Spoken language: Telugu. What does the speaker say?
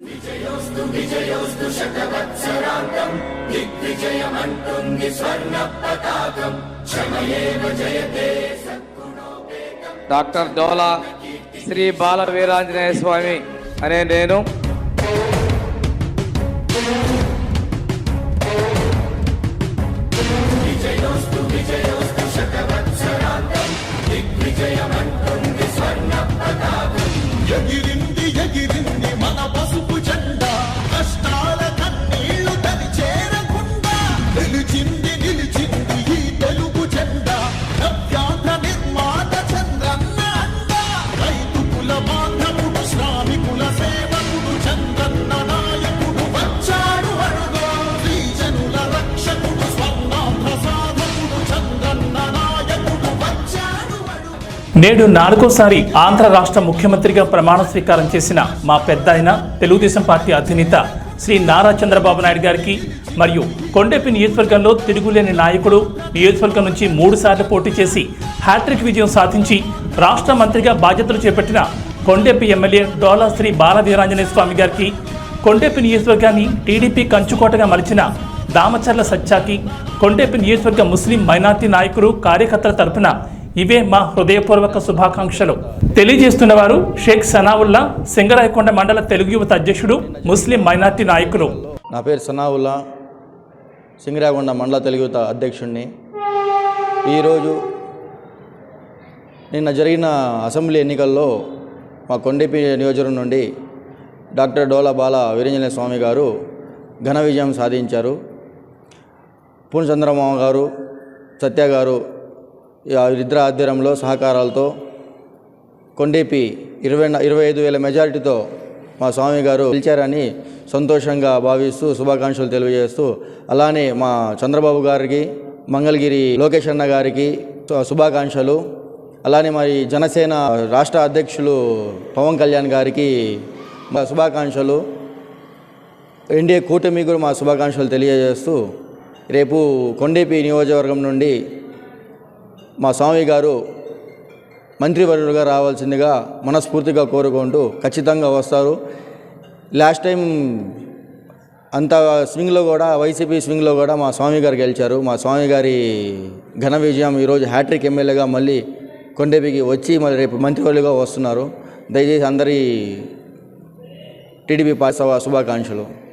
విజయోస్తు విజయోస్తు శతవత్సరాంతం. దిగ్విజయమంటుంది స్వర్ణ పతాకం క్షమయేవ జయతే డాక్టర్ డోలా శ్రీ బాల వీరాంజనేయ స్వామి అనే నేను నేడు నాలుగోసారి ఆంధ్ర రాష్ట్ర ముఖ్యమంత్రిగా ప్రమాణ స్వీకారం చేసిన మా పెద్ద ఆయన తెలుగుదేశం పార్టీ అధినేత శ్రీ నారా చంద్రబాబు నాయుడు గారికి మరియు కొండెపి నియోజకవర్గంలో తిరుగులేని నాయకుడు నియోజకవర్గం నుంచి మూడుసార్లు పోటీ చేసి హ్యాట్రిక్ విజయం సాధించి రాష్ట్ర మంత్రిగా బాధ్యతలు చేపట్టిన కొండెపి ఎమ్మెల్యే డోలా శ్రీ బాలవీరాంజనేయ స్వామి గారికి కొండెపి నియోజకవర్గాన్ని టీడీపీ కంచుకోటగా మలిచిన దామచర్ల సత్యాకి కొండెపి నియోజకవర్గ ముస్లిం మైనార్టీ నాయకులు కార్యకర్తల తరపున ఇవే మా హృదయపూర్వక శుభాకాంక్షలు. తెలియజేస్తున్న వారు షేక్ సనావుల్లా సింగరాయకొండ మండల తెలుగు యువత అధ్యక్షుడు ముస్లిం మైనార్టీ నాయకులు. నా పేరు సనావుల్లా సింగరాయకొండ మండల తెలుగుత అధ్యక్షుడిని ఈరోజు నిన్న జరిగిన అసెంబ్లీ ఎన్నికల్లో మా కొండపి నియోజకవర్గం నుండి డాక్టర్ డోలా బాల వీరేంజనేయ స్వామి గారు ఘన విజయం సాధించారు. పూర్ణచంద్రమామ గారు సత్య గారు రుద్ర ఆధ్వర్యంలో సహకారాలతో కొండేపి ఇరవై ఇరవై ఐదు వేల మెజారిటీతో మా స్వామి గారు పిలిచారని సంతోషంగా భావిస్తూ శుభాకాంక్షలు తెలియజేస్తూ అలానే మా చంద్రబాబు గారికి మంగళగిరి లోకేష్ అన్న గారికి శుభాకాంక్షలు. అలానే మరి జనసేన రాష్ట్ర అధ్యక్షులు పవన్ కళ్యాణ్ గారికి మా శుభాకాంక్షలు. ఎన్డీఏ కూటమి కూడా మా శుభాకాంక్షలు తెలియజేస్తూ రేపు కొండేపి నియోజకవర్గం నుండి మా స్వామి గారు మంత్రివర్యులుగా రావాల్సిందిగా మనస్ఫూర్తిగా కోరుకుంటూ ఖచ్చితంగా వస్తారు. లాస్ట్ టైం అంత స్వింగ్లో కూడా వైసీపీ స్వింగ్లో కూడా మా స్వామి గారు గెలిచారు. మా స్వామి గారి ఘన విజయం ఈరోజు హ్యాట్రిక్ ఎమ్మెల్యేగా మళ్ళీ కొండేపికి వచ్చి మళ్ళీ రేపు మంత్రివర్యులుగా వస్తున్నారు. దయచేసి అందరి టీడీపీ పార్టీ శుభాకాంక్షలు.